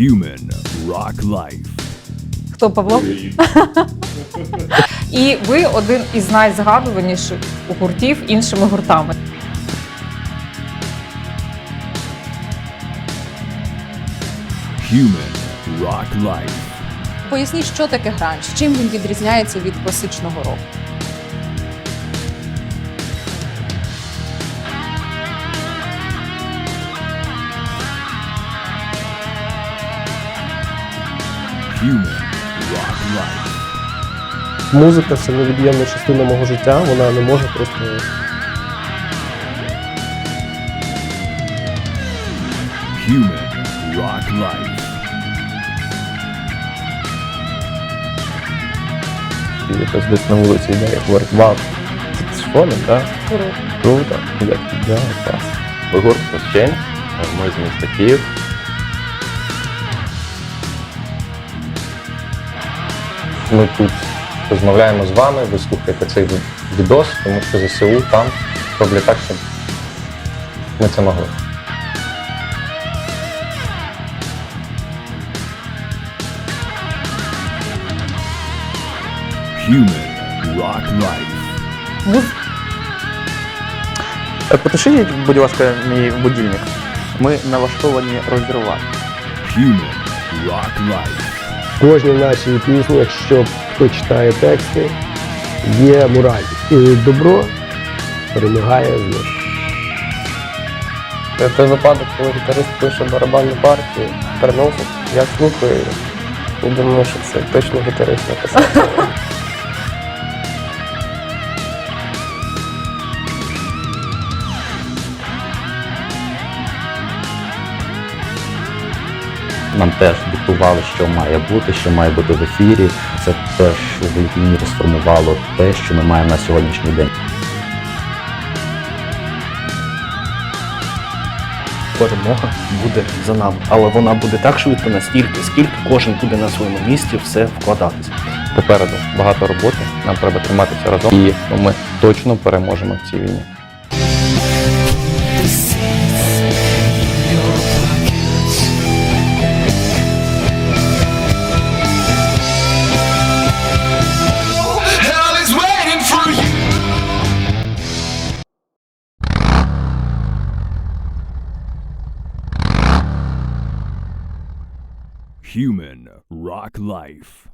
Human Rock Life. Хто Павло? І ви один із найзгадуваніших гуртів іншими гуртами. Human Rock Life. Поясніть, що таке гранж, чим він відрізняється від класичного року. Human Rock Life. Музика це невід'ємна частина мого життя, вона не може просто. Human Rock Life. І якось десь на вулиці йде, і говорить, вау, це вони, так? Круто. Я да, клас. Ми гурт ми з міста Київ. Ми тут розмовляємо з вами, ви слухаєте цей відос, тому що ЗСУ там роблять так, щоб ми це могли. Human Rock Life. Е, Потушіть, будь ласка, мій будильник. Ми налаштовані розірвати. Human Rock Life. Кожній нашій пісні, якщо хто читає тексти, є мораль. І добро перемагає зло. Той випадок, коли гітарист пише барабанну партію, переносить, я слухаю і думаю, що це точно гітарист написав. Нам теж диктували, що має бути, що має бути в ефірі. Це теж в великій мірі сформувало те, що ми маємо на сьогоднішній день. Перемога буде за нами. Але вона буде так швидко, настільки, скільки кожен буде на своєму місці все вкладатися. Попереду багато роботи, нам треба триматися разом, і ми точно переможемо в цій війні. Human Rock Life.